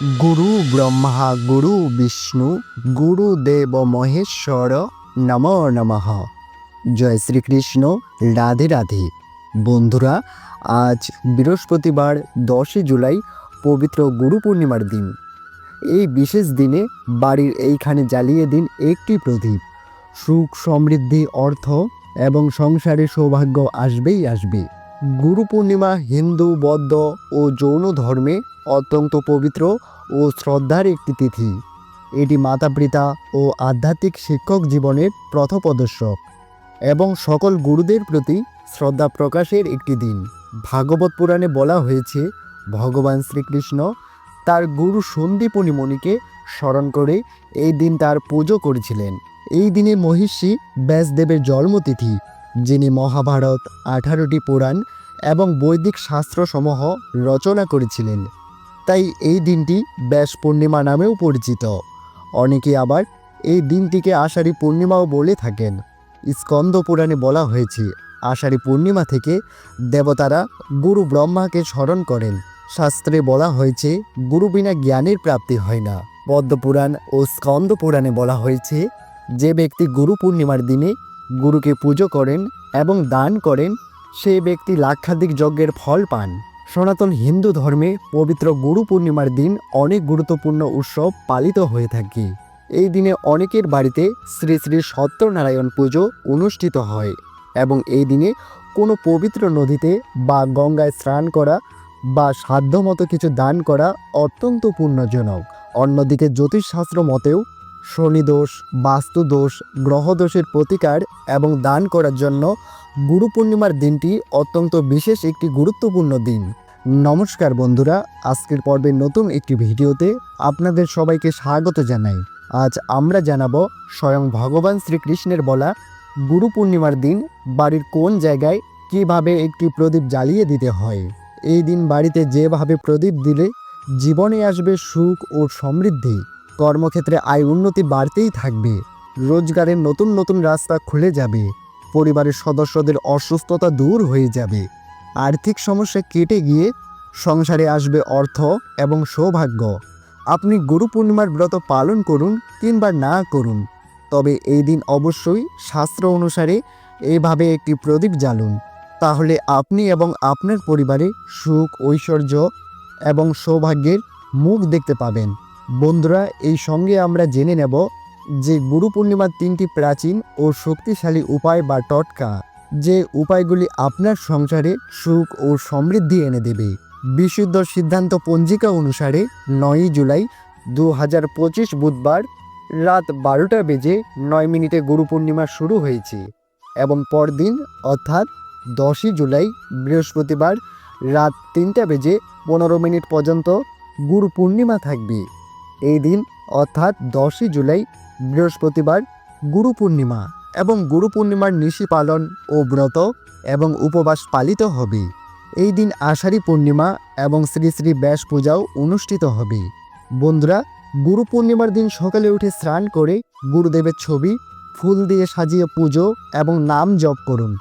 গুরু ব্রহ্মা গুরু বিষ্ণু গুরুদেব মহেশ্বর নম নমঃ জয় শ্রীকৃষ্ণ রাধে রাধে বন্ধুরা আজ বৃহস্পতিবার দশই জুলাই পবিত্র গুরু পূর্ণিমার দিন এই বিশেষ দিনে বাড়ির এইখানে জ্বালিয়ে দিন একটি প্রদীপ। সুখ সমৃদ্ধি, অর্থ এবং সংসারে সৌভাগ্য আসবেই আসবে। গুরু পূর্ণিমা, হিন্দু, বৌদ্ধ ও জৈন ধর্মে অত্যন্ত পবিত্র ও শ্রদ্ধার একটি তিথি। এটি মাতা পিতা ও আধ্যাত্মিক শিক্ষক জীবনের প্রথপদর্শক এবং সকল গুরুদের প্রতি শ্রদ্ধা প্রকাশের একটি দিন। ভাগবত পুরাণে বলা হয়েছে, ভগবান শ্রীকৃষ্ণ তার গুরু সন্দীপনী মণিকে স্মরণ করে এই দিন তার পুজো করেছিলেন। এই দিনে মহিষী ব্যাসদেবের জন্মতিথি, যিনি মহাভারত আঠারোটি পুরাণ এবং বৈদিক শাস্ত্রসমূহ রচনা করেছিলেন। তাই এই দিনটি ব্যাস পূর্ণিমা নামেও পরিচিত। অনেকে আবার এই দিনটিকে আষাঢ়ী পূর্ণিমাও বলে থাকেন। স্কন্দ পুরাণে বলা হয়েছে, আষাঢ়ী পূর্ণিমা থেকে দেবতারা গুরু ব্রহ্মাকে স্মরণ করেন। শাস্ত্রে বলা হয়েছে, গুরু বিনা জ্ঞানের প্রাপ্তি হয় না। পদ্মপুরাণ ও স্কন্দ পুরাণে বলা হয়েছে, যে ব্যক্তি গুরু পূর্ণিমার দিনে গুরুকে পুজো করেন এবং দান করেন সেই ব্যক্তি লাক্ষাধিক যজ্ঞের ফল পান। সনাতন হিন্দু ধর্মে পবিত্র গুরু পূর্ণিমার দিন অনেক গুরুত্বপূর্ণ উৎসব পালিত হয়ে থাকে। এই দিনে অনেকের বাড়িতে শ্রী শ্রী সত্যনারায়ণ পুজো অনুষ্ঠিত হয় এবং এই দিনে কোনো পবিত্র নদীতে বা গঙ্গায় স্নান করা বা সাধ্যমতো কিছু দান করা অত্যন্ত পুণ্যজনক অন্যদিকে জ্যোতিষশাস্ত্র মতেও শনিদোষ, বাস্তুদোষ, গ্রহদোষের প্রতিকার এবং দান করার জন্য গুরু পূর্ণিমার দিনটি অত্যন্ত বিশেষ একটি গুরুত্বপূর্ণ দিন। নমস্কার বন্ধুরা, আজকের পর্বের নতুন একটি ভিডিওতে আপনাদের সবাইকে স্বাগত জানাই। আজ আমরা জানাব স্বয়ং ভগবান শ্রীকৃষ্ণের বলা গুরু পূর্ণিমার দিন বাড়ির কোন জায়গায় কীভাবে একটি প্রদীপ জ্বালিয়ে দিতে হয়। এই দিন বাড়িতে যেভাবে প্রদীপ দিলে জীবনে আসবে সুখ ও সমৃদ্ধি। কর্মক্ষেত্রে আয় উন্নতি বাড়তেই থাকবে। রোজগারের নতুন নতুন রাস্তা খুলে যাবে। পরিবারের সদস্যদের অসুস্থতা দূর হয়ে যাবে। আর্থিক সমস্যা কেটে গিয়ে সংসারে আসবে অর্থ এবং সৌভাগ্য। আপনি গুরু পূর্ণিমার ব্রত পালন করুন কিংবা না করুন। তবে এই দিন অবশ্যই শাস্ত্র অনুসারে এইভাবে একটি প্রদীপ জ্বালুন। তাহলে আপনি এবং আপনার পরিবারে সুখ, ঐশ্বর্য এবং সৌভাগ্যের মুখ দেখতে পাবেন। বন্ধুরা, এই সঙ্গে আমরা জেনে নেব যে গুরু পূর্ণিমার তিনটি প্রাচীন ও শক্তিশালী উপায় বা টটকা, যে উপায়গুলি আপনার সংসারে সুখ ও সমৃদ্ধি এনে দেবে। বিশুদ্ধ সিদ্ধান্ত পঞ্জিকা অনুসারে নয়ই জুলাই দু হাজার পঁচিশ বুধবার রাত বারোটা বেজে নয় মিনিটে গুরু পূর্ণিমা শুরু হয়েছে এবং পরদিন, অর্থাৎ দশই জুলাই বৃহস্পতিবার রাত তিনটা বেজে পনেরো মিনিট পর্যন্ত গুরু পূর্ণিমা থাকবে। এই দিন, অর্থাৎ দশই জুলাই, বৃহস্পতিবার, গুরু পূর্ণিমা এবং গুরু পূর্ণিমার নিশি পালন ও ব্রত এবং উপবাস পালিত হবে। এই দিন আষাঢ়ী পূর্ণিমা এবং শ্রী শ্রী ব্যাস পূজাও অনুষ্ঠিত হবে। বন্ধুরা, গুরু পূর্ণিমার দিন সকালে উঠে স্নান করে গুরুদেবের ছবি, ফুল দিয়ে সাজিয়ে পুজো এবং নাম জপ করুন।